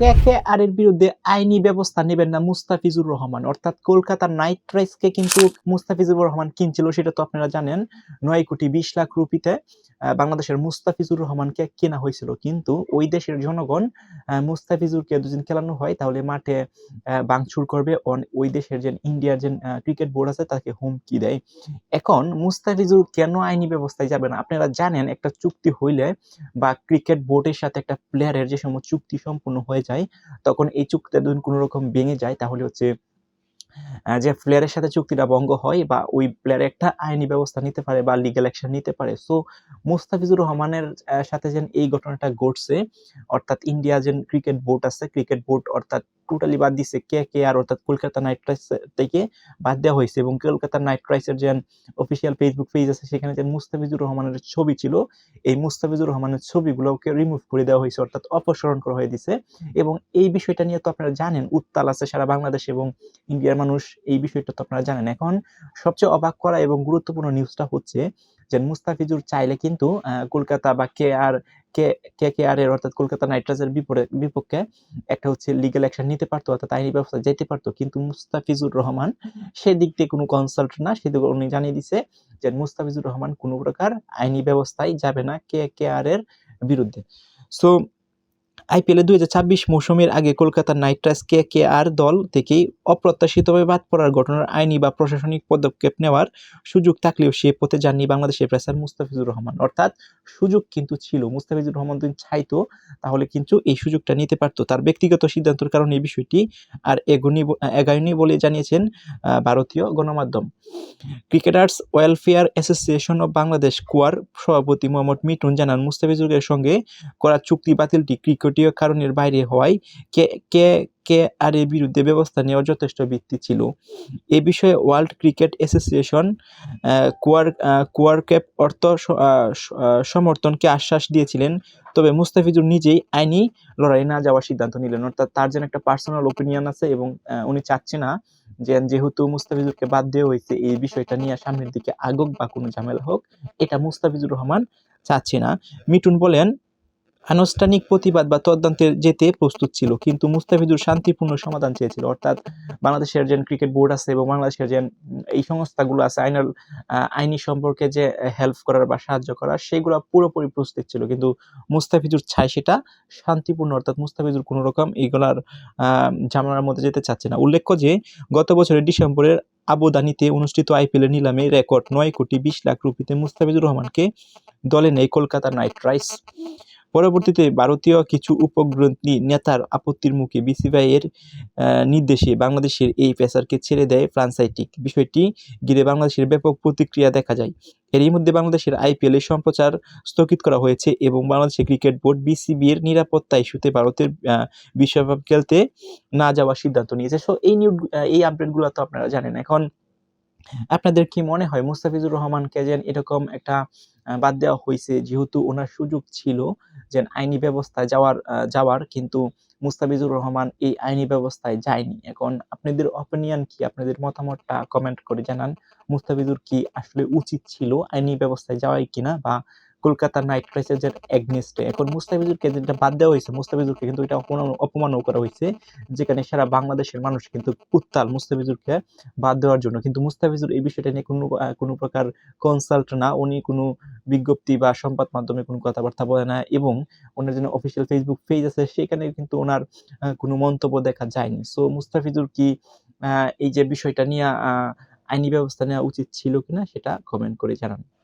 কে K আর এর বিরুদ্ধে আইনি ব্যবস্থা নেবেন না মুস্তাফিজুর রহমান। অর্থাৎ কলকাতার নাইট রাইডসকে কিন্তু মুস্তাফিজুর রহমান কিনছিল, সেটা তো আপনারা জানেন। নয় কোটি বিশ লাখ রুপিতে বাংলাদেশের মুস্তাফিজুর রহমানকে কেনা হয়েছিল। কিন্তু ওই দেশের জনগণ মুস্তাফিজুরকে দুদিন খেলানো হয়, তাহলে মাঠে ভাঙচুর করবে ওই দেশের যে ইন্ডিয়ার যে ক্রিকেট বোর্ড আছে, তাকে হুমকি দেয়। এখন মুস্তাফিজুর কেন আইনি ব্যবস্থায় যাবে না? আপনারা জানেন, একটা চুক্তি হইলে বা ক্রিকেট বোর্ডের সাথে একটা প্লেয়ারের যে সময় চুক্তি সম্পূর্ণ হয়ে যায়, তখন এই চুক্তিটা যদি কোনো রকম ভেঙে যায়, তাহলে হচ্ছে যে প্লেয়ারের সাথে চুক্তিটা ভঙ্গ হয় বা ওই প্লেয়ার একটা আইনি ব্যবস্থা নিতে পারে বা লিগ্যাল অ্যাকশন নিতে পারে। সো মুস্তাফিজুর রহমানের সাথে যেন এই ঘটনাটা ঘটছে, অর্থাৎ ইন্ডিয়া যেন ক্রিকেট বোর্ড আছে ক্রিকেট বোর্ড অর্থাৎ টোটালি বাদ দিছে কে কে আর অর্থাৎ কলকাতা নাইট রাইডার্স থেকে বাদ দেওয়া হয়েছে এবং কলকাতা নাইট রাইডার্সের যে অফিসিয়াল ফেসবুক পেজ আছে, সেখানে যে মুস্তাফিজুর রহমানের ছবি ছিল, এই মুস্তাফিজুর রহমানের ছবিগুলোকে রিমুভ করে দেওয়া হয়েছে, অর্থাৎ অপসারণ করা হয়ে দিছে। এবং এই বিষয়টা নিয়ে তো আপনারা জানেন, উত্তাল আছে সারা বাংলাদেশ এবং ইন্ডিয়ার মানুষ এই বিষয়টা তো আপনারা জানেন। এখন সবচেয়ে অবাক করা এবং গুরুত্বপূর্ণ নিউজটা হচ্ছে যে মুস্তাফিজুর চাইলে কিন্তু কলকাতা বা কে আর, কে কে কে আর এর অর্থাৎ কলকাতা নাইট রাইডার্সের বিপক্ষে একটা হচ্ছে লিগ্যাল অ্যাকশন নিতে পারতো অর্থাৎ আইনি ব্যবস্থা যেতে পারতো। কিন্তু মুস্তাফিজুর রহমান সেদিক দিয়ে কোনো কনসাল্ট না, সেদিকে উনি জানিয়ে দিছে যে মুস্তাফিজুর রহমান কোনো প্রকার আইনি ব্যবস্থায় যাবে না কে কে আর এর বিরুদ্ধে। সো আইপিএলে দুই হাজার ছাব্বিশ মৌসুমের আগে কলকাতার night riders K K R দল থেকেই অপ্রত্যাশিতভাবে বাদ পড়ার ঘটনার আইনি বা প্রশাসনিক পদক্ষেপ নেওয়ার সুযোগ থাকলেও সে পথে যাননি বাংলাদেশের পেসার মুস্তাফিজুর রহমান। অর্থাৎ সুযোগ কিন্তু ছিল। মুস্তাফিজুর রহমান যদি চাইতো, তাহলে কিন্তু এই সুযোগটা নিতে পারতো। তার ব্যক্তিগত সিদ্ধান্তের কারণে এই বিষয়টি আর এগুনি এগায়নি বলে জানিয়েছেন ভারতীয় গণমাধ্যম। Cricketers welfare association of Bangladesh, কুয়ার সভাপতি মোহাম্মদ মিটুন জানান, মুস্তাফিজুরের সঙ্গে করা চুক্তি বাতিলটি ক্রিকেটীয় কারণের বাইরে হওয়ায় কে কে কে আর এর বিরুদ্ধে ব্যবস্থা নেওয়ার যথেষ্ট ভিত্তি ছিল। এ বিষয়ে ওয়ার্ল্ড ক্রিকেট অ্যাসোসিয়েশন কুয়ার আহ, কুয়ার ক্যাপ অর্থ সমর্থনকে আশ্বাস দিয়েছিলেন তবে মুস্তাফিজুর নিজেই আইনি লড়াই না যাওয়ার সিদ্ধান্ত নিলেন। অর্থাৎ তার যেন একটা পার্সোনাল ওপিনিয়ন আছে এবং উনি চাচ্ছে না যে যেহেতু মুস্তাফিজুরকে বাদ দেওয়া হয়েছে এই বিষয়টা নিয়ে সামনের দিকে আগুক বা কোনো ঝামেলা হোক এটা মুস্তাফিজুর রহমান চাচ্ছে না। মিটুন বলেন আনুষ্ঠানিক প্রতিবাদ বা তদন্তে যেতে প্রস্তুত ছিল, কিন্তু মুস্তাফিজুর শান্তিপূর্ণ সমাধান চেয়েছিল। অর্থাৎ বাংলাদেশের যে ক্রিকেট বোর্ড আছে এবং বাংলাদেশের যে এই সংস্থাগুলো আছে, আইনাল আইনি সম্পর্কে যে হেল্প করার বা সাহায্য করার, সেগুলো পুরোপুরি প্রস্তুত ছিল। কিন্তু মুস্তাফিজুর ছাই সেটা শান্তিপূর্ণ, অর্থাৎ মুস্তাফিজুর কোনো রকম এইগুলার ঝামেলার মধ্যে যেতে চাচ্ছে না। উল্লেখ্য যে, গত বছরের ডিসেম্বরের আবুধানিতে অনুষ্ঠিত আইপিএল এর নিলামে রেকর্ড নয় কোটি বিশ লাখ রুপিতে মুস্তাফিজুর রহমানকে দলে নেয় কলকাতা নাইট রাইডার্স। পরবর্তীতে ভারতীয় কিছু উপগ্রন্থী নেতার আপত্তির মুখে বিসিবি এর নির্দেশে বাংলাদেশের এই পেসারকে ছেড়ে দেয় ফ্রান্সাইটিক বিষয়টি ঘিরে বাংলাদেশের ব্যাপক প্রতিক্রিয়া দেখা যায়। এরই মধ্যে বাংলাদেশের আইপিএল এর সম্প্রচার স্থগিত করা হয়েছে এবং বাংলাদেশের ক্রিকেট বোর্ড বিসিবি এর নিরাপত্তা ইস্যুতে ভারতের বিশ্বকাপ খেলতে না যাওয়ার সিদ্ধান্ত নিয়েছে। সো এই নিউজ এই আপডেটগুলো তো আপনারা জানেন। এখন আপনাদের কি মনে হয়, মুস্তাফিজুর রহমানকে যেন এরকম একটা বাদ দেওয়া হয়েছে। যেহেতু ওনার সুযোগ ছিল যে আইনি ব্যবস্থায় যাওয়ার যাওয়ার, কিন্তু মুস্তাফিজুর রহমান এই আইনি ব্যবস্থায় যায়নি। এখন আপনাদের অপিনিয়ন কি? আপনাদের মতামতটা কমেন্ট করে জানান। মুস্তাফিজুর কি আসলে উচিত ছিল আইনি ব্যবস্থায় যাওয়াই কিনা বা কলকাতা নাইট রাইডার্সের এগনেস্টে। এখন মুস্তাফিজুরকে যেটা বাদ দেওয়া হয়েছে, মুস্তাফিজুরকে কিন্তু এটা অপমান- অপমানও করা হয়েছে, যেখানে সারা বাংলাদেশের মানুষ কিন্তু উত্তাল মুস্তাফিজুরকে বাদ দেওয়ার জন্য। কিন্তু মুস্তাফিজুর এই বিষয়টা নিয়ে কোনো কোনো প্রকার কনসাল্ট না, উনি কোনো বিজ্ঞপ্তি বা সংবাদ মাধ্যমে কোনো কথাবার্তা বলে না এবং ওনার জন্য অফিসিয়াল ফেসবুক পেজ আছে, সেখানে কিন্তু ওনার কোনো মন্তব্য দেখা যায়নি। সো মুস্তাফিজুর কি এই যে বিষয়টা নিয়ে আইনি ব্যবস্থা নেওয়া উচিত ছিল কিনা সেটা কমেন্ট করে জানান।